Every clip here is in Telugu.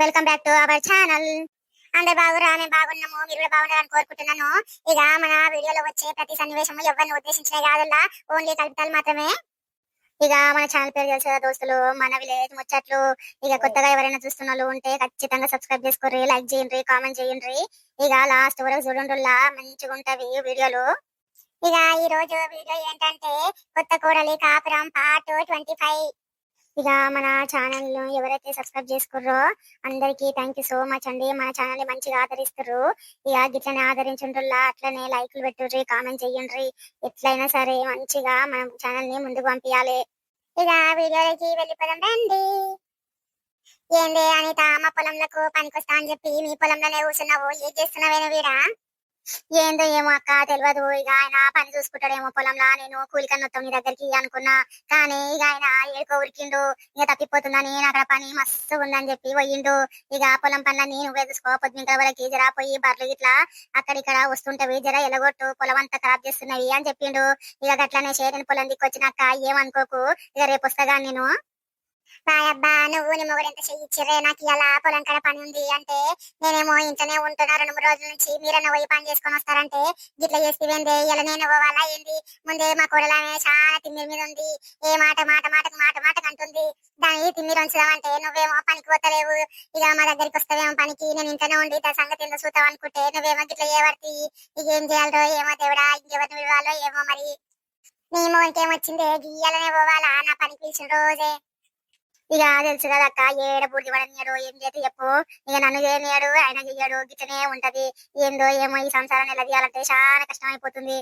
Welcome back to our channel అందరు బాగురా మేము బాగున్నాము. మీరు కూడా బాగున్నారని కోరుకుంటున్నాను. ఇక మన వీడియోలో వచ్చే ప్రతి సన్నివేశము ఎవరిని ఉద్దేశించిన కాదల్లా? ఓన్లీ కల్పితాలు మాత్రమే. ఇక మన ఛానల్ పేరు తెలిసిన దోస్తులు మన విలేజ్ ముచ్చట్లు. ఇక కొత్తగా ఎవరైనా చూస్తున్న వాళ్ళు ఉంటే ఖచ్చితంగా సబ్స్క్రైబ్ చేసుకోర్రి లైక్ చేయండి కామెంట్ చేయండి ఇక లాస్ట్ వరకు చూడండిలా మంచిగా ఉంటవి వీడియోలు. ఇక ఈ రోజు వీడియో ఏంటంటే కొత్త కూడలి కాపురం పార్ట్ ట్వంటీ ఫైవ్ ఇక మన ఛానల్ ఎవరైతే సబ్స్క్రైబ్ చేసుకుర్రో అందరికి థ్యాంక్ యూ సో మచ్ అండి. మన ఛానల్ని మంచిగా ఆదరిస్తారు ఇక గిట్లనే ఆదరించుంటుల్లా అట్లనే లైక్లు పెట్టుర్రి కామెంట్ చెయ్యండి ఎట్లయినా సరే మంచిగా మన ఛానల్ని ముందుకు పంపించాలి ఇక వీడియోలోకి వెళ్ళిపోదాం రండి. ఏంది అనిత మా పొలంలకు పనికొస్తా అని చెప్పి మీ పొలంలోనే కూర్చున్నావు. ఏం చేస్తున్నావేను వీడా? ఏందో ఏమో అక్క తెలియదు ఇక ఆయన పని చూసుకుంటాడేమో పొలంలో. నేను కూలికన్న వస్తాం నీ దగ్గరికి అనుకున్నా. కానీ ఇక ఆయన ఏడుకో ఉరికిండు. ఇక తప్పిపోతుందని నేను అక్కడ పని మస్తు ఉందని చెప్పి పోయిండు. ఇక పొలం పనులన్నీ నేను చూసుకో. పొద్దున వరకు జరా పోయి బర్రెలు ఇట్లా అక్కడిక్కడ వస్తుంటవి. జర ఎలగొట్టు. పొలం అంతా ఖరాబ్ చేస్తున్నవి అని చెప్పిండు. ఇక గట్లనే చేరిన పొలం దిక్కొచ్చినాక ఏమనుకోకు? ఇక రేపు వస్తాగా నేను. అబ్బా నువ్వు నీ మొగుడు ఎంత చెయ్యిచ్చిర్రే నాకు ఇలా పొలం కడ పని ఉంది అంటే నేనేమో ఇంట్లోనే ఉంటున్నా. రెండు మూడు రోజుల నుంచి మీరన్న పోయి పని చేసుకొని వస్తారంటే గిట్లా చేస్తే ఇలా నేను పోవాలా ఏంది? ముందే మా కోడలనే చాలా తిమ్మిరి మీద ఉంది. ఏ మాట మాట మాటకు మాట మాటకు అంటుంది. దాని తిమ్మిరి ఉంచుదామంటే నువ్వేమో పనికి పోతలేవు. ఇక మా దగ్గరికి వస్తావేమో పనికి. నేను ఇంట్లోనే ఉండి దాని సంగతి ఎందుకు చూస్తావు అనుకుంటే నువ్వేమో గిట్లా ఏ ఇక ఏం చేయాలో ఏమో దేవుడా ఇంకెవరిని విడవాలో ఏమో మరి. నీ మొగుడికి ఏమొచ్చిందే? గీయాలనే పోవాలా? నా పనికి పిలిచిన రోజే. ఇక తెలుసు కదా అక్క ఏడ పూర్తి పడనియడు ఏం చేతి చెప్పు. ఇక నన్ను చేయనియడు ఆయన చెయ్యడు గిట్టనే ఉంటది. ఏందో ఏమో ఈ సంసారం ఎలా తీయాలంటే చాలా కష్టం అయిపోతుంది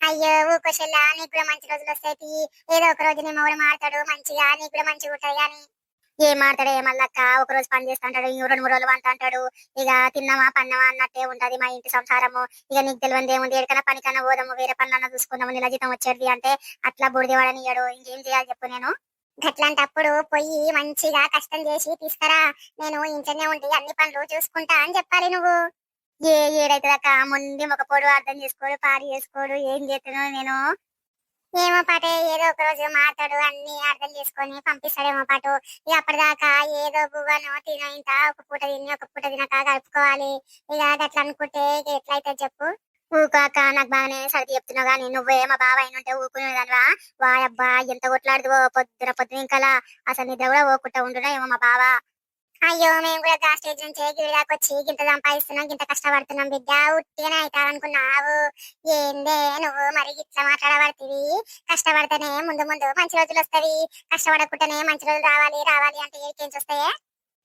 అయ్యో ఊకోసెల్లా నీకు కూడా మంచి రోజులు వస్తాయి ఏదో ఒక రోజు నీ మొగుడు మాడతాడు మంచిగా నీకు కూడా మంచిగా ఉంటాయి కానీ ఏం మాడతాడు ఏమల్లక్క ఒక రోజు పని చేస్తుంటాడు ఇంకో రెండు మూడు రోజులు వంట అంటాడు ఇక తిన్నామా పన్నామా అన్నట్టే ఉంటది మా ఇంటి సంసారము. ఇక నీకు తెలియదు ఏముంది ఎక్కడైనా పనికన్నా పోదాము వేరే పనులన్నా చూసుకుందాము నెల జీతం వచ్చేది అంటే అట్లా బుడిది వాడనియడు ఇంకేం చేయాలి చెప్పు నేను? గట్లాంటప్పుడు పోయి మంచిగా కష్టం చేసి తీసుకురా నేను ఇంట్లోనే ఉండి అన్ని పనులు చూసుకుంటా అని చెప్పాలి నువ్వు. ఏ ఏడైతుందక్క? ముందు ఒక పొడు అర్థం చేసుకోడు పారి చేసుకోడు. ఏం చేస్తాను నేను. ఏమో పాటే ఏదో ఒక రోజు మాట్లాడు అన్ని అర్థం చేసుకొని పంపిస్తాడేమో పాటు. ఇక అప్పటిదాకా ఏదో బువ్వను తిన ఇంత ఒక పూట తిని ఒక పూట తినక కలుపుకోవాలి. ఇక అట్లా అనుకుంటే ఎట్లయితే చెప్పు. ఊకాక నాకు బాగానే సర్ది చెప్తున్నావు కానీ నువ్వే మా బావ అయినుంటే ఊకునేదానివా వాయబ్బా ఎంత కొట్లాడుతువో పొద్దున పొద్దున ఇంకా అసలు నిద్ర కూడా ఓకుంటా ఉంటున్నా ఏమో మా బావ. అయ్యో మేము కూడా గా స్టేజ్ నుంచి గిరిదాకా వచ్చి గింత సంపాదిస్తున్నాం ఇంత కష్టపడుతున్నాం బిడ్డ. ఉట్టిగానే అవుతావనుకున్నావు. ఏందే నువ్వు మరి ఇట్లా మాట్లాడబడుతుంది కష్టపడితేనే ముందు ముందు మంచి రోజులు వస్తాయి కష్టపడకుండానే మంచి రోజులు రావాలి రావాలి అంటే ఏకేం వస్తాయే?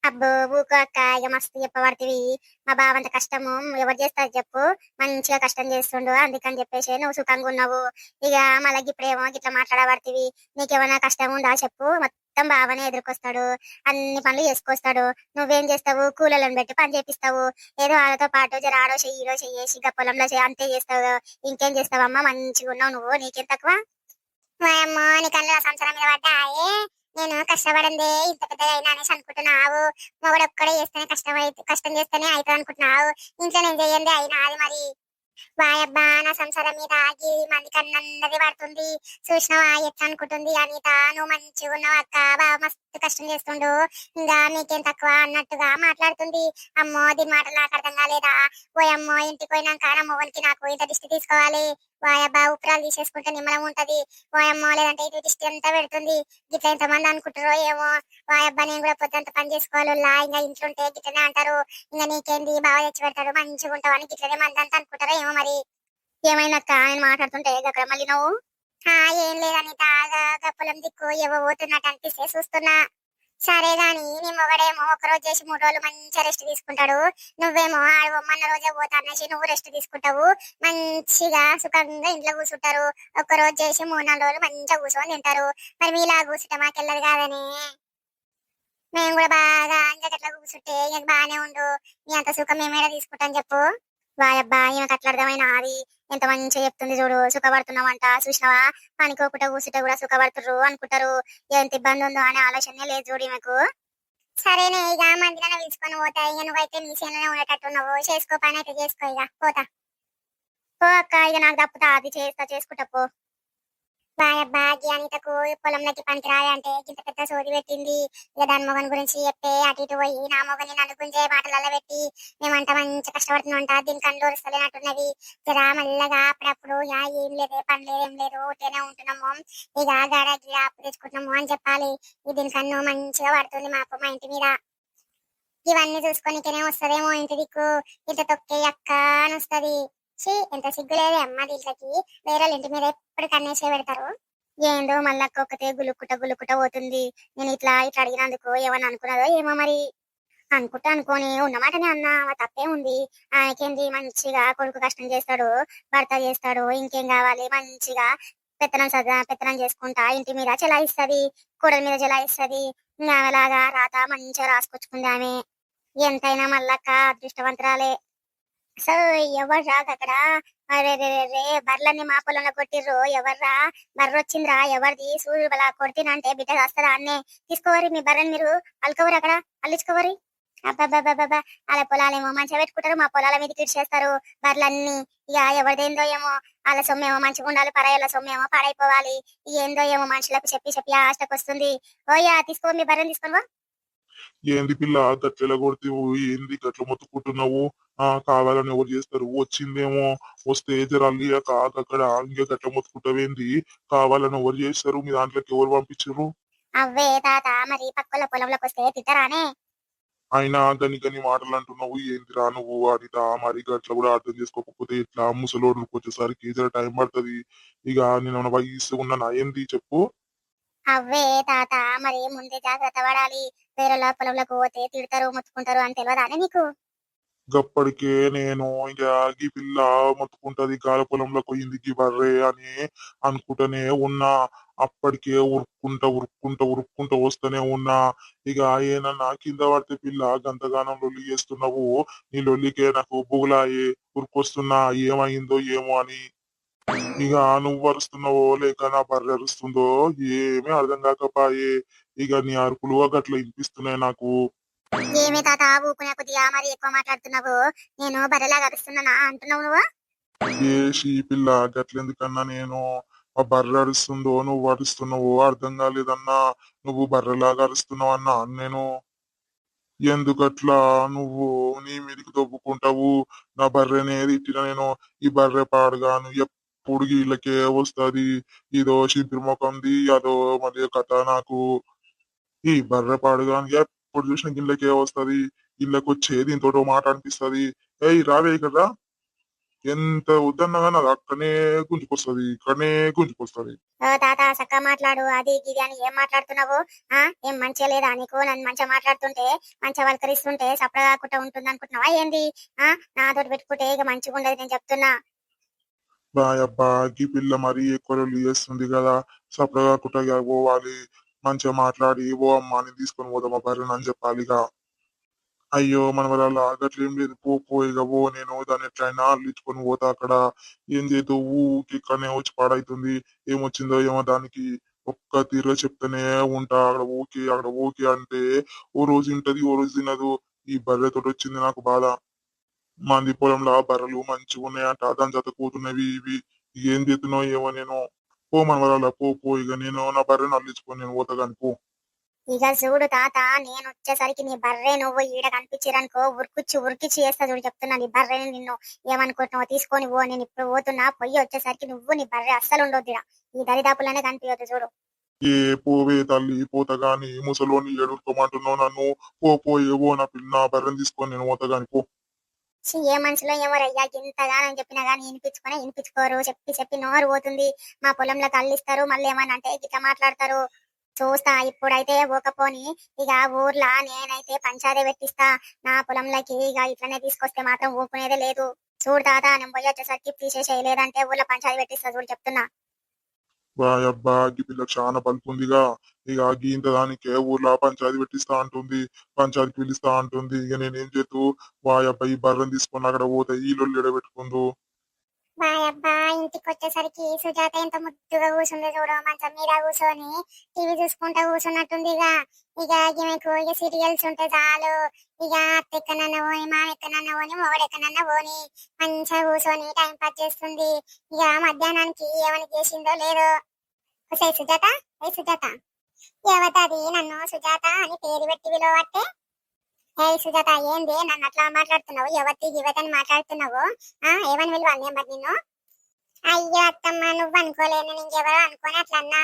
అబ్బో ఊకాక అక్క ఇక మస్తు చెప్పబడుతుంది. మా బావంత కష్టము. ఎవరు చేస్తారు చెప్పు. మంచిగా కష్టం చేస్తుండు అందుకని చెప్పేసి నువ్వు సుఖంగా ఉన్నావు. ఇక మళ్ళీ ఇప్పుడేమో ఇట్లా మాట్లాడబడుతుంది. నీకేమైనా కష్టం ఉందా చెప్పు. మొత్తం బావనే ఎదుర్కొస్తాడు. అన్ని పనులు చేసుకొస్తాడు. నువ్వేం చేస్తావు? కూలలను పెట్టి పని చేపిస్తావు. ఏదో వాళ్ళతో పాటు జర ఆడో చెయ్యి ఈడో చెయ్యేసి ఇక పొలంలో చేయి అంతే చేస్తావు ఇంకేం చేస్తావమ్మా? మంచిగా ఉన్నావు నువ్వు. నీకేం తక్కువ? అమ్మ నీ కళ్ళు సంవత్సరం మీద పడ్డాయే. నేను కష్టపడిందే ఇంత పెద్దగా అయినా అనేసి అనుకుంటున్నావు. మొగడు ఒక్కడే చేస్తేనే కష్టం కష్టం చేస్తేనే అవుతుంది అనుకుంటున్నావు. ఇంట్లో నేను చేయండి అయినా అది మరి. వాయబ్బా నా సంసారం మీద ఆగి మంది కన్నది పడుతుంది. చూసినావా ఎట్లా అనుకుంటుంది అనిత? నువ్వు మంచిగా ఉన్నావు అక్క? బాగా మస్తు కష్టం చేస్తుండు. ఇంకా నీకేం తక్కువ అన్నట్టుగా మాట్లాడుతుంది. అమ్మో దీని మాటలు నాకు అర్థం కాలేదా? ఓయమ్మో ఇంటికి పోయినాక నా మొగనికి నాకు ఇంత దిష్టి తీసుకోవాలి. వాయబ్బా ఉప్పురాలు తీసేసుకుంటే నిమ్మలం ఉంటది. ఓయమ్మో లేదంటే ఇటు దిష్టి అంతా పెడుతుంది. గిట్ల ఎంతమంది అనుకుంటారో ఏమో. వాయబ్బా నేను కూడా పొద్దుంత పని చేసుకోవాలి ఇంకా ఇంట్లో ఉంటే గిట్లనే అంటారు. ఇంకా నీకేంది? బాగా తెచ్చి పెడతాడు. మంచిగా ఉంటావు అని గిట్లనే మంది అంతా అనుకుంటారో ఏమో మరి. ఏమైనాక ఆయన మాట్లాడుతుంటే అక్కడ మళ్ళీ నువ్వు? "ఆ, ఏం లేదని తాగా పొలం దిక్కు ఏవో పోతున్నట్టు అనిపిస్తే చూస్తున్నా. సరే గాని నీ మొగడేమో ఒక రోజు చేసి మూడు రోజులు మంచిగా రెస్ట్ తీసుకుంటాడు. నువ్వేమో ఆడ మొన్న రోజే పోతా అనేసి నువ్వు రెస్ట్ తీసుకుంటావు. మంచిగా సుఖంగా ఇంట్లో కూర్చుంటారు. ఒక రోజు చేసి మూడు నాలుగు రోజులు మంచిగా కూర్చొని తింటారు. మరి మీలా కూర్చుంటే మాకెళ్ళదు కాదని. మేము కూడా బాగా ఇంకా అట్లా కూర్చుంటే ఇంక బాగానే ఉండు. నీ అంత సుఖం మేమేడా తీసుకుంటాం చెప్పు. వాయబ్బా ఈమెకు అట్లా అర్థమైన అది. ఎంత మంచిగా చెప్తుంది చూడు సుఖపడుతున్నావంట చూసినావా? పనికోకుండా కూసుట కూడా సుఖపడుతుర్రు అనుకుంటారు. ఎంత ఇబ్బంది ఉందో అనే ఆలోచనే లేదు చూడు ఈమెకు. సరేనే ఇక మందిలో పిలుచుకొని పోతా. ఇక నువ్వైతే నీ చేనులోనే ఉండేటట్టు ఉన్నావు. చేసుకో పని అయితే చేసుకో ఇక. పోతా. పో అక్క ఇక నాకు తప్పుతా. అది చేస్తా చేసుకుంటా పో. బాయబ్బా అనితకు పొలంలోకి పనికి రాయంటే ఇంత పెద్ద సోది పెట్టింది. ఇక దాని మొగన్ గురించి చెప్పే అటు ఇటు పోయి నా మొగని నలుగుంజే బాటలలో మాటలలో పెట్టి మేమంట మంచి కష్టపడుతున్నా దీని కళ్ళు వస్తలేనట్టున్నది జరా మల్లగా అప్పుడప్పుడు యా ఏం లేదే పని లేదు ఏం లేదు ఒకటేనే ఉంటున్నాము. ఇక గాడ గిడ అప్పు తెచ్చుకుంటున్నాము అని చెప్పాలి. ఇది దీని కన్ను మంచిగా పడుతుంది మాకు మా ఇంటి మీద. ఇవన్నీ చూసుకొనికనే వస్తుందేమో ఇంటి దిక్కు. ఇంత తొక్కే అక్క అని ఛీ ఎంత సిగ్గులేదే అమ్మ దీంట్లోకి వేరే ఇంటి మీద ఎప్పుడు కన్నేసే పెడతారు? ఏందో మళ్ళా ఒక్కతే గులుక్కుట గులుక్కుట పోతుంది. నేను ఇట్లా ఇట్లా అడిగినందుకు ఏమని అనుకున్నదో ఏమో మరి. అనుకుంటా అనుకోని ఉన్నమాటనే అన్న తప్పే ఉంది. ఆయనకేంది మంచిగా కొడుకు కష్టం చేస్తాడు భర్త చేస్తాడు ఇంకేం కావాలి? మంచిగా పెత్తనం సదా పెత్తనం చేసుకుంటా ఇంటి మీద చెలాయిస్తుంది కూడల మీద చెలాయిస్తుంది. ఇంకా ఆమెలాగా రాత మంచిగా రాసుకొచ్చుకుంది ఆమె. ఎంతైనా మల్లక్క అదృష్టవంతరాలే. సో ఎవర్రా అక్కడ? అరే రే రే బర్లన్నీ మా పొలంలో కొట్టిర్రు. ఎవర్రా? బర్ర వచ్చిందిరా ఎవరిది? సూర్యుడు అలా కొడితేనంటే బిడ్డ వస్తుందా అన్నే? తీసుకోవరి మీ బర్రని మీరు. అల్లుకోవరి అక్కడ? అల్లించుకోవరి అబ్బాబ్బాబ్బా వాళ్ళ పొలాలేమో మంచిగా పెట్టుకుంటారు మా పొలాల మీద కిడిచేస్తారు బర్లన్నీ ఇక ఎవరిదేందో ఏమో వాళ్ళ సొమ్మేమో మంచిగా ఉండాలి పరాయాల సొమ్మేమో పాడైపోవాలి. ఏందో ఏమో మనుషులకు చెప్పి చెప్పి ఆష్టకు వస్తుంది. ఓయా తీసుకో మీ బర్రెని తీసుకోవా ఏంది పిల్ల గట్ల కొడితేవు? ఏంది గట్ల మొత్తుకుంటున్నావు? ఆ కావాలని ఎవరు చేస్తారు? వచ్చిందేమో వస్తే జరాలియక అక్కడ ఇంకా గట్ల మొత్తుకుంటావేంది? కావాలని ఎవరు చేస్తారు? మీ దాంట్లోకి ఎవరు పంపించారు? అవ్వే తాత మరి పక్కల పొలంలోకి వస్తే తిట్టరానే? అయినా గని గని మాటలు అంటున్నావు ఏందిరా నువ్వు అడితా మరి గట్ల కూడా అర్థం చేసుకోకపోతే ఇట్లా ముసలోడుకు వచ్చేసరికి జర టైం పడుతుంది? ఇక నేను వయసు ఉన్న ఏంది చెప్పు. అవ్వే తాత మరి ముందే జాగ్రత్త పడాలి. వేరే పొలంలోకి పోతే తిడతారు ముత్తుకుంటారు అని తెలియదానే నీకు గప్పటికే నేను యాగి పిల్ల మొత్తుకుంటది గాల పొలంలో పోయింది గీ బర్రే అని అనుకుంటూనే ఉన్నా. అప్పటికే ఉరుక్కుంటా ఉరుక్కుంటా ఉరుక్కుంటా వస్తూనే ఉన్నా. ఇక ఏనన్నా కింద పడితే పిల్ల గంతగానం లొల్లి చేస్తున్నావు. నీ లొల్లికే నాకు బుగులాయే ఉరుకొస్తున్నా. ఏమైందో ఏమో అని ఇక నువ్వు అరుస్తున్నావో లేక నా బర్రె అరుస్తుందో ఏమీ అర్థం కాకపాయే ఇక నీ అరుపులు గట్ల వినిపిస్తున్నాయి నాకు. ఏమే తాత ఊకునే కొద్దిగా మరి ఎక్కువ మాట్లాడుతున్నావు? నేను బర్రెలాగా అరుస్తున్నానా? అంటున్నావు నువ్వు? ఏసి పిల్ల గట్లెందుకన్నా నేను? ఆ బర్రె అరుస్తుందో నువ్వు అరుస్తున్నావో అర్థం కాలేదన్నా? నువ్వు బర్రెలాగా అరుస్తున్నావు అన్నా నేను? ఎందుకట్లా నువ్వు నీ మీదకి దొబ్బుకుంటావు? నా బర్రెనే తిట్టిన నేను? ఈ బర్రె పాడుగాను పొడిగి వీళ్ళకే వస్తది. ఇదో శిబిరి ముఖంది అదో మళ్ళీ కథ నాకు ఈ బర్రె పాడుగానికి ఎప్పుడు చూసిన గిళ్ళకే వస్తది. ఇళ్ళకి వచ్చే దీంతో మాట అనిపిస్తది. ఏయ్ రావే ఇక్కడ ఎంత వద్దన్నా కానీ అది అక్కడనే గుంజుకొస్తుంది ఇక్కడనే గుంజుకొస్తుంది. తాత చక్కగా మాట్లాడు. అది ఇది అని ఏం మాట్లాడుతున్నావు? ఆ ఏం మంచిగా లేదా? నీకు నన్ను మంచిగా మాట్లాడుతుంటే మంచిగా వలకరిస్తుంటే సపడా కాకుండా ఉంటుంది అనుకుంటున్నావా ఏంది? ఆ నాతో పెట్టుకుంటే ఇక మంచిగా ఉండదు నేను చెప్తున్నా. బాయ్ అబ్బా గీ పిల్ల మరీ ఎక్కువ లొల్లి చేస్తుంది కదా. సపరగా కుట్టగా పోవాలి. మంచిగా మాట్లాడి ఓ అమ్మ అని తీసుకొని పోదాం మా భార్యను అని చెప్పాలి ఇక అయ్యో మన వల్ల అట్లేం లేదు. పో పో ఇక పో. నేను దాన్ని ఎట్లయినా అల్లించుకొని పోతా అక్కడ. ఏం చేతో ఊకి ఇక్కడనే వచ్చి పాడైతుంది. ఏమొచ్చిందో ఏమో దానికి ఒక్క తీరుగా చెప్తూనే ఉంటా. అక్కడ ఓకే అక్కడ ఓకే అంటే ఓ రోజు ఉంటది ఓ రోజు తినదు. ఈ బర్రెతో వచ్చింది నాకు బాధ. మంది పొలంలో బర్రెలు మంచిగా ఉన్నాయంట దాని జత కూతున్నవి ఇవి. ఏం చేస్తున్నావు ఏమో నేను. పో మన వల్ల పో పో ఇక నేను నా బర్రెను అల్లించుకొని నేను పోతా కానీ పో. ఇక చూడు తాత నేను వచ్చేసరికి నీ బర్రె నువ్వు ఈడ కనిపించిరనుకో ఉరికిచ్చి ఉరికిచ్చి చేస్తా చూడు చెప్తున్నా నీ బర్రెని నిన్ను ఏమనుకుంటున్నావు తీసుకొని పో నేను ఇప్పుడు పోతున్నా పొయ్యి వచ్చేసరికి నువ్వు నీ బర్రె అస్సలు ఉండొద్దురా ఈ దరిదాపులనే కనిపించదు చూడు. ఏ పోవే తల్లి పోత గాని ముసలోని ఎడుకోమంటున్నావు నన్ను. పో పో ఏవో నా పిల్ల నా బర్రెని తీసుకొని నేను పోతా గాని పో. ఛీ, ఏ మనుషులో ఏమో రయ్యా ఇంతగానో చెప్పినా గానీ వినిపించుకొని వినిపించుకోరు. చెప్పి చెప్పి నోరు పోతుంది మా పొలంలో కళ్ళిస్తారు మళ్ళీ ఏమన్నా అంటే ఇట్లా మాట్లాడతారు. చూస్తా ఇప్పుడైతే పోకపోని ఇక ఊర్లో నేనైతే పంచాదే పెట్టిస్తా. నా పొలంలోకి ఇక ఇట్లనే తీసుకొస్తే మాత్రం ఊపునేదే లేదు. చూడు తాత నేను పోయి వచ్చేసరికి తీసేసేయ లేదంటే ఊర్లో పంచాది పెట్టిస్తా చూడు చెప్తున్నా. బాయ్ అబ్బా అగ్గి పిల్ల చాలా బలుపు ఉందిగా ఇక అగ్గి ఇంత దానికే ఊర్లో పంచాయతీ పెట్టిస్తా అంటుంది పంచాయతీ పిలుస్తా అంటుంది. ఇక నేనేం చేతు వాయ్ అబ్బా ఈ బర్రెని తీసుకొని అక్కడ పోతే ఈ లొల్లి పెట్టుకుందు బాయ్ అబ్బా ఇంటికి వచ్చేసరికి సుజాత ఎంత ముద్దుగా కూర్చుంది చూడు మంచం మీద కూర్చొని టీవీ చూసుకుంటా కూర్చున్నట్టుంది ఇక ఇక ఈమెకు ఇక సీరియల్స్ ఉంటే చాలు. ఇక అత్త ఎక్కడన్నా పోని మామ ఎక్కడన్నా పోని మొగడు ఎక్కడన్నా పోని మంచిగా కూర్చొని టైం పాస్ చేస్తుంది. ఇక మధ్యాహ్నానికి ఏమని చేసిందో లేదో. సే సుజాత ఏ సుజాత. ఎవతది నన్ను సుజాత అని పేరు పెట్టి విలువట్టే హే సుజాత ఏంది? నన్ను అట్లా మాట్లాడుతున్నావు? ఎవరి యువతని మాట్లాడుతున్నావు? ఆ ఏమని విలువాలి మరి నిన్ను? అయ్యో అత్తమ్మ నువ్వు అనుకోలేను. ఇంకెవరో అనుకోని అట్లా అన్నా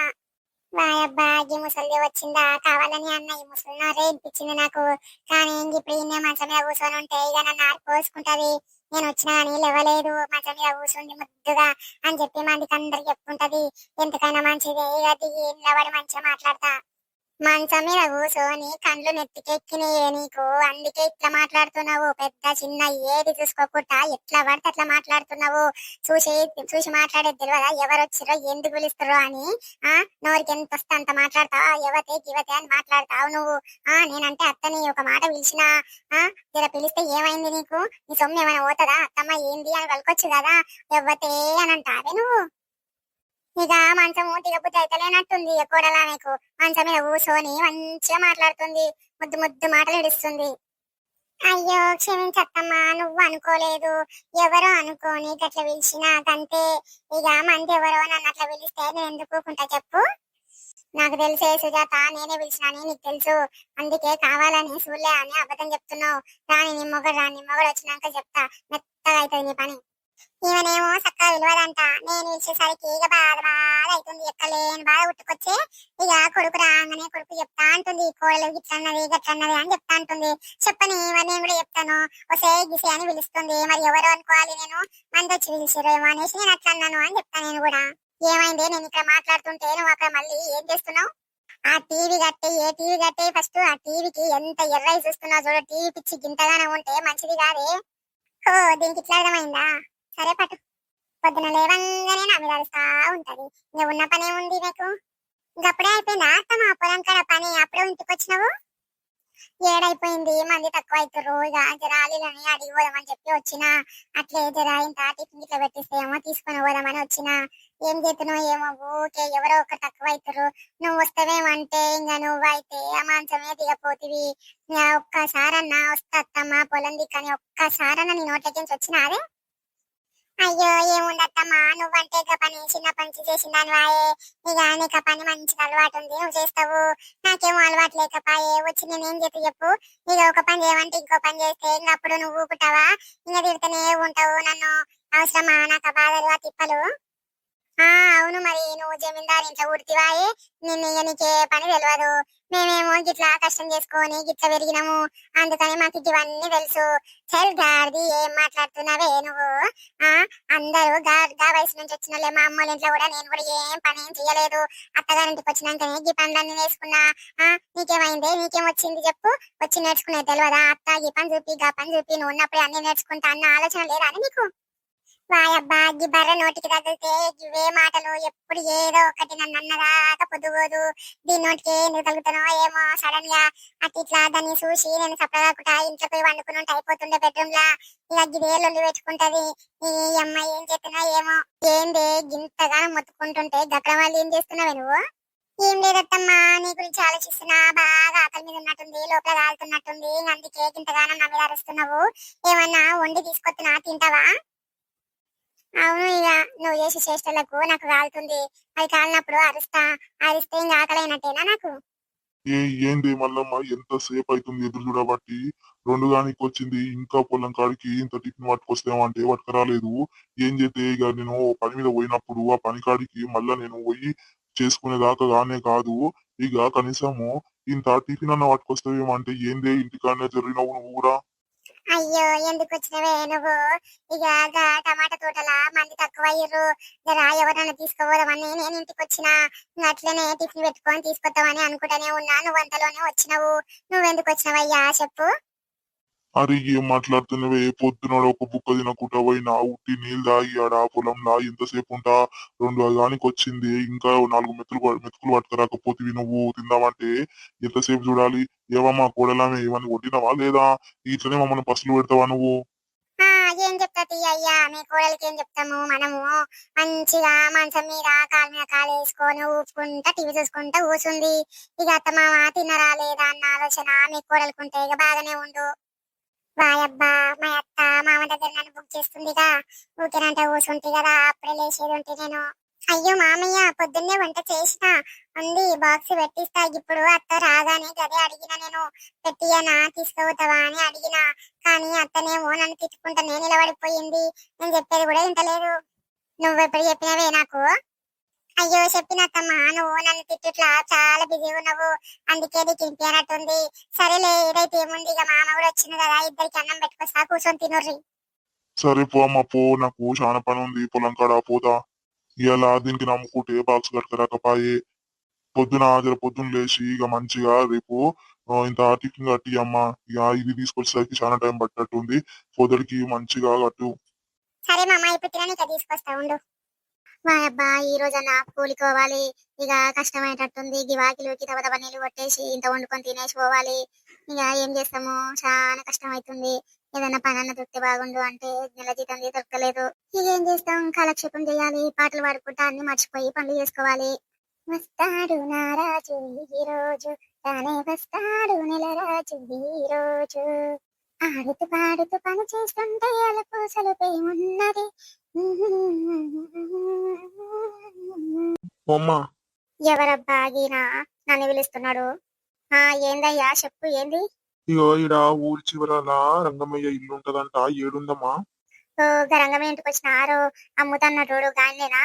వాయబ్బా ఈ ముసలి వచ్చిందా? కావాలని అన్న ఈ ముసలి రే ఇప్పించింది నాకు. కానీ ఇంక ఇప్పుడు ఈయన మంచం మీద కూర్చొని ఉంటే ఇక నన్ను ఆరిపోసుకుంటది నేను వచ్చినా కానీ లేవలేదు. మంచం మీద కూర్చుంది ముద్దుగా అని చెప్పి మందికి అందరికి చెప్పుకుంటది ఎంతకైనా మంచిది. ఇక దిగి నిలబడి మంచిగా మాట్లాడతా. మంచం మీద కూర్చొని కండ్లు నెత్తికెక్కినాయే నీకు. అందుకే ఇట్లా మాట్లాడుతున్నావు. పెద్ద చిన్న ఏది చూసుకోకుండా ఎట్లా పడితే అట్లా మాట్లాడుతున్నావు. చూసి చూసి మాట్లాడేది తెలియదా ఎవరు వచ్చిరో ఎందుకు పిలుస్తారో అని? ఆ? నోరికి ఎంత వస్తే అంత మాట్లాడతావా? యువతే యువతే అని మాట్లాడతావు నువ్వు. ఆ? నేనంటే అత్తని ఒక మాట పిలిచినా ఆ? ఇలా పిలిస్తే ఏమైంది నీకు? నీ సొమ్ము ఏమైనా పోతుందా? అత్తమ్మ ఏంది అని వెళ్ళకొచ్చు కదా? యువతే అని అంటావే నువ్వు. ఇక మంచము దిగబుద్ధి అయితేలేనట్టుంది ఇక కూడలా నీకు? మంచం మీద కూర్చొని మంచిగా మాట్లాడుతుంది. ముద్దు ముద్దు మాటలు ఇడుస్తుంది అయ్యో క్షమించత్తమ్మా నువ్వు అనుకోలేదు. ఎవరో అనుకోని గట్ల పిలిచినా కంటే ఇక మంది ఎవరో నన్ను అట్లా పిలిస్తే నేను ఎందుకు ఊరుకుంటా చెప్పు? నాకు తెలిసే సుజాత నేనే పిలిచినాని నీకు తెలుసు. అందుకే కావాలని సూర్లే అని అబద్ధం చెప్తున్నావు. రాని నీ మొగడు రాని మొగడు వచ్చినాక చెప్తా. మెత్తగా అవుతుంది నీ పని. ఈమెనేమో చక్కగా విలువదంట. నేను ఇచ్చేసరికి ఇక బాధ బాధ అవుతుంది. ఎక్కలేని బాధ ఉట్టుకొచ్చి ఇక కొడుకు రాగానే కొడుకు చెప్తా అంటుంది. కోడలు గిట్లన్నది గట్లన్నది అని చెప్తా అంటుంది. చెప్పని మరి నేను కూడా చెప్తాను. ఒసే గిసే అని పిలుస్తుంది. మరి ఎవరు అనుకోవాలి నేను? మంది వచ్చి పిలిచిరేమో అనేసి నేను అట్లా అన్నాను అని చెప్తాను నేను కూడా. ఏమైంది? నేను ఇక్కడ మాట్లాడుతుంటే నువ్వు అక్కడ మళ్ళీ ఏం చేస్తున్నావు? ఆ టీవీ కట్టే ఏ టీవీ కట్టే? ఫస్ట్ ఆ టీవీకి ఎంత ఎర్రై చూస్తున్నావు చూడ. టీవీ పిచ్చి గింతగానే ఉంటే మంచిది కాదే? ఓ దీనికి ఇట్లా అర్థమైందా? సరే పట్టు. పొద్దున లేవంగానే నా మీద అరుస్తా ఉంటది. ఇంకా ఉన్న పనే ఉంది నీకు? ఇంకప్పుడే అయిపోయిందా అత్తమ్మ పొలం కాడ పని? అప్పుడే ఇంటికి వచ్చినావు ఏడైపోయింది మంది తక్కువ అవుతారు ఇక జరాలీలని అడిగి పోదామని చెప్పి వచ్చిన. అట్లే జరా ఇంత టిఫిన్ ఇట్లా పెట్టిస్తే ఏమో తీసుకొని పోదామని వచ్చిన. ఏం చేస్తున్నావు ఏమో ఊకే ఎవరో ఒకరు తక్కువ అవుతారు నువ్వు వస్తావేమంటే ఇంకా నువ్వు అయితే ఆ మంచమే దిగపోతివి. ఒక్కసారన్నా వస్తా అత్తమ్మ పొలం దిక్కని ఒక్కసారన్నా నీ నోట్లకించి వచ్చినా అదే అయ్యో ఏముండత్తమ్మా నువ్వంటే ఇక పని చిన్న పని చేసిందని వాయే ఇక నీకు పని మంచిగా అలవాటు ఉంది నువ్వు చేస్తావు. నాకేమో అలవాటు లేకపాయే వచ్చి నేనేం చెప్పి చెప్పు. ఇక ఒక పని చేయమంటే ఇంకో పని చేస్తే ఇంక అప్పుడు నువ్వు ఊపుతావా? ఇంకా తిడితేనే ఉంటావు నన్ను. అవసరమా? నాకు బాధలు తిప్పలు? అవును మరి. నువ్వు జమీందారు ఇంట్లో ఉడితివాయే నిన్ను ఇక నీకే పని తెలియదు మేమేమో గిట్లా కష్టం చేసుకొని గిట్ల పెరిగినాము. అందుకని మాకు ఇవన్నీ తెలుసు. చెల్ గారిది ఏం మాట్లాడుతున్నావే నువ్వు? ఆ అందరూ గా గా వయసు నుంచి వచ్చిన వాళ్ళే మా అమ్మోళ్ళ ఇంట్లో కూడా నేను కూడా ఏం పని ఏం చేయలేదు. అత్తగారింటికి వచ్చినాకనే ఈ పనులన్నీ నేర్చుకున్నా ఆ నీకేమైంది? నీకేం వచ్చింది చెప్పు. వచ్చి నేర్చుకునే తెలియదా అత్త ఈ పని చూపి గా పని చూపి. నువ్వు ఉన్నప్పుడు అన్ని నేర్చుకుంటా అన్న ఆలోచన లేదా అని నీకు? వాయబ్బా ఈ బర్ర నోటికి తగిలితే ఇవే మాటలు. ఎప్పుడు ఏదో ఒకటి నన్ను అన్నదాకా పొద్దుగోదు దీని నోటికి ఎందుకు తగులుతానో ఏమో సడన్గా. అట్లా ఇట్లా దాన్ని చూసి నేను సపడకుండా ఇంట్లో పోయి వండుకుని ఉంటే అయిపోతుండే బెడ్రూమ్ లా. ఇక గిదే లొల్లి పెట్టుకుంటది. ఈ అమ్మాయి ఏం చెప్పినా ఏమో. ఏంది గింతగా మొత్తుకుంటుంటే గక్కడ వాళ్ళు ఏం చేస్తున్నావే నువ్వు? ఏం లేదత్తమ్మా నీ గురించి ఆలోచిస్తున్నా. బాగా ఆకలి మీద ఉన్నట్టుంది లోపల కాలుతున్నట్టుంది అందుకే గింతగానం నా మీద అరుస్తున్నావు. ఏమన్నా వండి తీసుకొస్తున్నా తింటావా? అవును ఇక నువ్వు చేసే చేష్టలకు నాకు కాలుతుంది అది కాలినప్పుడు అరుస్తా అరిస్తే ఇంకా ఆకలైనట్టేనా నాకు? ఏ ఏంది మల్లమ్మ ఎంత సేపు అవుతుంది ఎదురు చూడబట్టి? రెండు దానికి వచ్చింది ఇంకా పొలం కాడికి ఇంత టిఫిన్ పట్టుకొస్తామంటే పట్టుకురాలేదు. ఏం చేస్తే ఇక నేను ఓ పని మీద పోయినప్పుడు ఆ పని కాడికి మళ్ళా నేను పోయి చేసుకునేదాకా గానే కాదు. ఇక కనీసము ఇంత టిఫిన్ అన్న పట్టుకొస్తావేమంటే ఏందే ఇంటికాడనే జరిగినవు నువ్వు కూడా? అయ్యో ఎందుకు వచ్చినవే నువ్వు ఇక టమాటా తోటల మంది తక్కువ అయ్యారు జరా ఎవరన్నా తీసుకోపోదామని నేను ఇంటికి వచ్చిన అట్లనే టిఫిన్ పెట్టుకొని తీసుకొద్దామని అనుకుంటానే ఉన్నా. నువ్వు అంతలోనే వచ్చినావు. నువ్వెందుకు వచ్చినావయ్యా చెప్పు. అరే ఏం మాట్లాడుతున్నవే పొద్దున ఒక బుక్క తినకుండా పోయినా ఉట్టి నీళ్ళు తాగి ఆడ ఆ పొలంలా ఎంతసేపు ఉంటా? రెండు దానికి వచ్చింది. ఇంకా నాలుగు మెతులు మెతుకులు పట్టుకరాకపోతే నువ్వు తిందామంటే ఎంతసేపు చూడాలి? ఏవమ్మా కోడలామే ఏమని కొట్టినవా లేదా? ఇట్లనే మమ్మల్ని పసులు పెడతావా నువ్వు? ఏం చెప్తా అయ్యా? మీ కోడలికి ఏం చెప్తాము? మనము మంచిగా మంచం మీద కాలు మీద కాలు వేసుకొని ఊపుకుంటా టీవీ చూసుకుంటా కూర్చుంది ఇక అత్తమామ తినరా లేదా అన్న ఆలోచన మీ కోడలుకుంటే ఇక బాగానే ఉండు. వాయబ్బా మా అత్త మామ దగ్గర నన్ను బుక్ చేస్తుందిగా. ఊకేనంటే కూర్చుంటే కదా అప్పుడే లేచేది ఉంటే నేను. అయ్యో మామయ్య పొద్దున్నే వంట చేసిన. ఉంది బాక్స్ పెట్టిస్తా. ఇప్పుడు అత్త రాగానే గదే అడిగిన నేను. పెట్టియనా తీసుకుపోతావా అని అడిగిన. కానీ అత్తనేమో నన్ను తిట్టుకుంటా నేను నిలబడిపోయింది. నేను చెప్పేది కూడా వింటలేదు. నువ్వు ఎప్పుడు చెప్పినవే నాకు? అయ్యో చెప్పినత్తమ్మా నువ్వు నన్ను తిట్టుట్లా చాలా బిజీగా ఉన్నావు. అందుకే నీకు ఇంపేనట్టుంది సరేలే ఏదైతే ఏముంది ఇక మామ కూడా వచ్చింది కదా ఇద్దరికి అన్నం పెట్టుకొస్తా కూర్చొని తినుర్రి. సరే పో అమ్మ పో. నాకు చాలా పని ఉంది పొలం కాడ పోతా. ఇలా దీనికి నమ్ముకుంటే బాక్స్ కట్టుకురాకపాయే పొద్దున జర పొద్దున్న లేచి ఇక మంచిగా రేపు ఇంత టిఫిన్ కట్టి అమ్మ. ఇక ఇది తీసుకొచ్చేసరికి చాలా టైం పట్టినట్టుంది పొద్దుడికి మంచిగా కట్టు. సరే మామ ఇప్పుడు తీసుకొస్తా ఉండు. అబ్బా ఈ రోజన్నా కూలికోవాలి. ఇక కష్టమైనట్టుంది. గివాకిలోకి తవ తవ నీళ్ళు కొట్టేసి ఇంత వండుకొని తినేసి పోవాలి. ఇక ఏం చేస్తాము? చాలా కష్టం అవుతుంది ఏదైనా పని అన్న దొరికితే బాగుండు అంటే నెల జీతం దొరకలేదు. ఇక ఏం చేస్తాం? కాలక్షేపం చేయాలి. పాటలు పాడుకుంటా అన్ని మర్చిపోయి పనులు చేసుకోవాలి. వస్తాడు నారాజు ఈ రోజు. తానే వస్తాడు నెల రాజు ఈ రోజు. ఆడుతూ పాడుతూ పని చేస్తుంటే అలుపు సలుపేమున్నది ఓ అమ్మ. ఎవరబ్బా గీనా నన్ను పిలుస్తున్నాడు. ఆ ఏందయ్యా? చెప్పు ఏంది? ఇగో ఈడ ఊరి చివరల రంగమయ్య ఇల్లు ఉంటదంట ఏడుందమ్మా? ఓ గరంగం ఇంటికి వచ్చినారు. అమ్ముతన్నటోడు గాయనేనా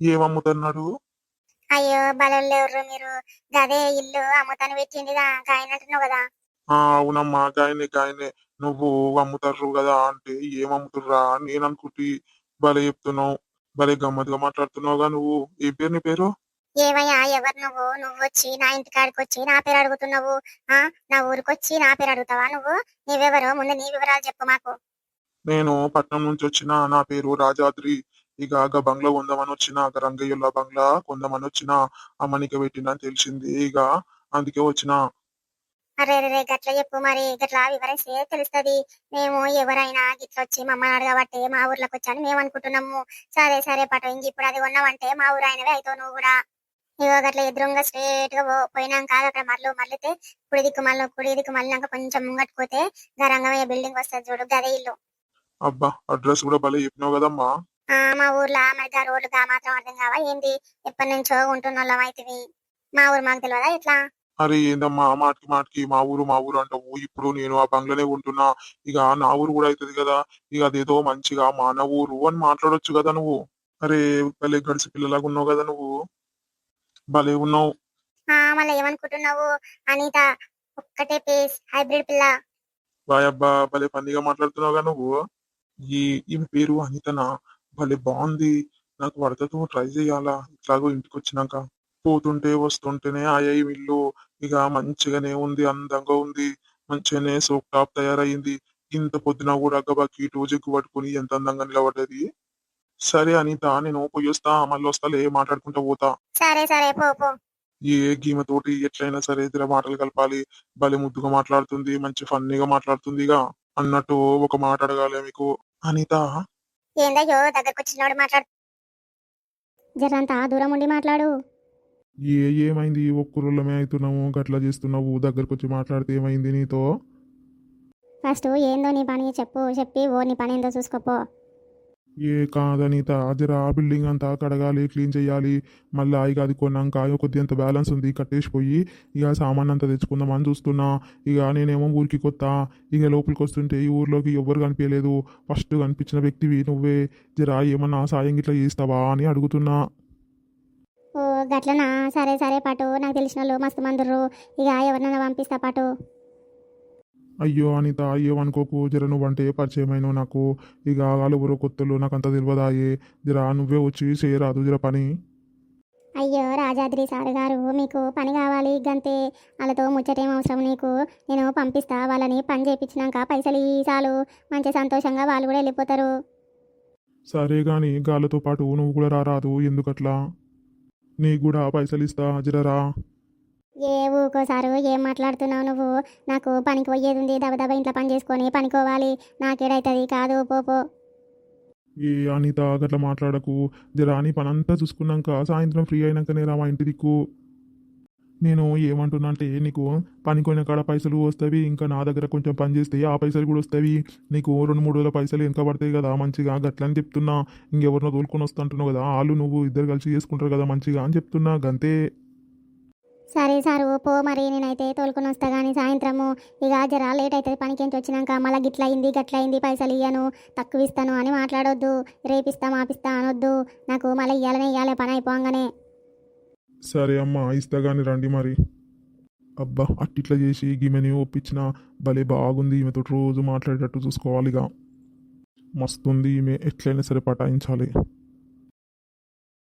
ఏమమ్ముతున్నాడు అయ్యో బలెవరు మీరు. గదే ఇల్లు అమ్ముతాను పెట్టిందిగా గాయనంటున్నావు కదా. ఆ అవునమ్మా గాయనే గాయనే నువ్వు అమ్ముతారు కదా అంటే ఏం అమ్ముతుర్రా? అని నేను అనుకుంటే భలే చెప్తున్నావు భలే గమ్మత్తుగా మాట్లాడుతున్నావుగా నువ్వు. ఏ పేరు నీ పేరు? ఏవయ్యా ఎవరు నువ్వు? నువ్వు వచ్చి నా ఇంటి కాడికి వచ్చి నా పేరు అడుగుతున్నావు? ఆ నా ఊరికి వచ్చి నా పేరు అడుగుతావా నువ్వు? నీవెవరు? ముందు నీ వివరాలు చెప్పు మాకు. నేను పట్నం నుంచి వచ్చిన నా పేరు రాజాద్రి. ఇక గా బంగ్లా కొందామని వచ్చిన రంగయ్యల బంగ్లా కొందామని వచ్చిన అమ్మనికి పెట్టిందని తెలిసింది. ఇక అందుకే వచ్చిన. అరే రే గట్ల చెప్పు మరి గట్లా వివరిస్తే తెలుస్తది? మేము ఎవరైనా గిట్ల వచ్చి మమ్మల్ని అడగబట్టే మా ఊర్లోకి వచ్చాను మేము అనుకుంటున్నాము. సరే సరే పటు ఇంక ఇప్పుడు అది కొన్నావంటే మా ఊరు అయినవే అవుతావు నువ్వు కూడా. ఇగో గట్ల ఎదురుగా స్ట్రేట్గా పోయినాక అక్కడ మరలు మరలితే కుడి దిక్కు మళ్ళీ కుడి దిక్కు మళ్ళినాక కొంచెం ముంగట్టుకోతే గా రంగమయ్య బిల్డింగ్ వస్తుంది చూడు గదే ఇల్లు. అబ్బా అడ్రస్ కూడా భలే చెప్పినావు కదమ్మా. ఆ మా ఊర్లో మరి రోడ్లు గా మాత్రం అర్థం కావా ఏంది? ఎప్పటి నుంచో ఉంటున్న వాళ్ళం అయితివి. మా ఊరు మాకు తెలియదా ఎట్లా అరే ఏందమ్మా మాటికి మాటికి మా ఊరు మా ఊరు అంటావు. ఇప్పుడు నేను ఆ బంగ్లానే ఉంటున్నా. ఇక నా ఊరు కూడా అవుతుంది కదా. ఇక అదేదో మంచిగా మా నా ఊరు అని మాట్లాడొచ్చు కదా నువ్వు. అరే భలే గడిచి పిల్లలాగా ఉన్నావు కదా నువ్వు. భలే ఉన్నావు. మళ్ళీ ఏమనుకుంటున్నావు? అనిత ఒక్కటే పేస్ హైబ్రిడ్ పిల్ల. బాయ్ అబ్బా భలే ఫన్నీగా మాట్లాడుతున్నావుగా నువ్వు. ఈ ఈమె పేరు అనితనా? భలే బాగుంది. నాకు వరదతో ట్రై చేయాలా? ఇట్లాగో ఇంటికి వచ్చినాక పోతుంటే వస్తుంటేనే ఆయా ఇల్లు ఇక మంచిగానే ఉంది అందంగా ఉంది మంచిగానే సోప్ టాప్ తయారయ్యింది ఇంత పొద్దున కూడా గబాకి ఇటు జిగ్గు పట్టుకుని ఎంత అందంగా నిలబడ్డది? సరే అనిత నేను పోయి వస్తా మళ్ళీ వస్తాలే మాట్లాడుకుంటా పోతా. సరే సరే పో పో. ఏ గీమతోటి ఎట్లయినా సరే ఇద్దరు మాటలు కలపాలి. భలే ముద్దుగా మాట్లాడుతుంది మంచి ఫన్నీగా మాట్లాడుతుందిగా అన్నట్టు ఒక మాట అడగాలి మీకు. అనిత? ఏందయ్యో దగ్గరకు వచ్చినోడు మాట్లాడు జరంతా దూరం ఉండి మాట్లాడు. ఏ ఏమైంది? ఒక్కరులమే అవుతున్నావు గట్లా చేస్తున్నావు దగ్గరకు వచ్చి మాట్లాడితే ఏమైంది నీతో? ఫస్ట్ ఏందో నీ పని చెప్పు చెప్పి ఓ నీ పని ఏందో చూసుకోపో ఏ కాదనిత జర ఆ బిల్డింగ్ అంతా కడగాలి క్లీన్ చేయాలి మళ్ళీ ఇక అది కొన్నాక కొద్ది అంత బ్యాలెన్స్ ఉంది కట్టేసిపోయి ఇక సామాన్ అంతా తెచ్చుకుందామని చూస్తున్నా ఇక నేనేమో ఊరికి కొత్త ఇక లోపలికి వస్తుంటే ఈ ఊర్లోకి ఎవ్వరు కనిపించలేదు ఫస్ట్ కనిపించిన వ్యక్తివి నువ్వే జర ఏమన్నా సాయం గిట్లా చేస్తావా అని అడుగుతున్నా. గట్లనా? సరే సరే పాటు. నాకు తెలిసిన వాళ్ళు మస్తు మందుర్రు ఇక ఎవరినైనా పంపిస్తా పాటు. అయ్యో అనిత ఏమనుకోకు జర నువ్వంటే పరిచయమైన నాకు. ఇక వాళ్ళెవరో కొత్తలు నాకు అంత తెలియదాయే. జర నువ్వే వచ్చి చేయరాదు జర పని. అయ్యో రాజాద్రి సార్ గారు మీకు పని కావాలి గంతే వాళ్ళతో ముచ్చటేం అవసరం నీకు. నేను పంపిస్తా వాళ్ళని పని చేయించినాక పైసలు ఈ చాలు. మంచి సంతోషంగా వాళ్ళు కూడా వెళ్ళిపోతారు. సరే గాని గాలితో పాటు నువ్వు కూడా రారాదు ఎందుకట్లా? నీకు కూడా పైసలు ఇస్తా జరరా ఏ ఊకోసారు ఏం మాట్లాడుతున్నావు నువ్వు? నాకు పనికి పోయేది ఉంది దబ దబ ఇంట్లో పని చేసుకొని పనికోవాలి. నాకేడైతుంది? కాదు పో పో. ఏ అనిత గట్లా మాట్లాడకు. జరా నీ పనంతా చూసుకున్నాక సాయంత్రం ఫ్రీ అయినాకనే రా మా ఇంటి దిక్కు. నేను ఏమంటున్నా అంటే నీకు పనికొని కాడ పైసలు వస్తాయి ఇంకా నా దగ్గర కొంచెం పని చేస్తే ఆ పైసలు కూడా వస్తాయి నీకు రెండు మూడు వేల పైసలు వెనక పడతాయి కదా మంచిగా గట్లని చెప్తున్నా. ఇంకెవరినో తోలుకొని వస్తుంటున్నావు కదా వాళ్ళు నువ్వు ఇద్దరు కలిసి చేసుకుంటారు కదా మంచిగా అని చెప్తున్నా గంతే. సరే సారు పో మరి నేనైతే తోలుకొని వస్తా కానీ సాయంత్రము. ఇక జరా లేట్ అవుతుంది పనికించి వచ్చినాక? మళ్ళీ గిట్ల అయింది గట్ల అయింది పైసలు ఇయ్యను తక్కువ ఇస్తాను అని మాట్లాడొద్దు. రేపిస్తా మాపిస్తా అనొద్దు. నాకు మళ్ళీ ఇయ్యాలనే ఇయ్యాలే పని అయిపోగానే. సరే అమ్మా ఇస్తా కానీ రండి మరి. అబ్బా అట్టిట్లా చేసి ఈమెని ఒప్పించిన భలే బాగుంది ఈమెతో రోజు మాట్లాడేటట్టు చూసుకోవాలిగా మస్తుంది ఈమె ఎట్లయినా సరే పటాయించాలి.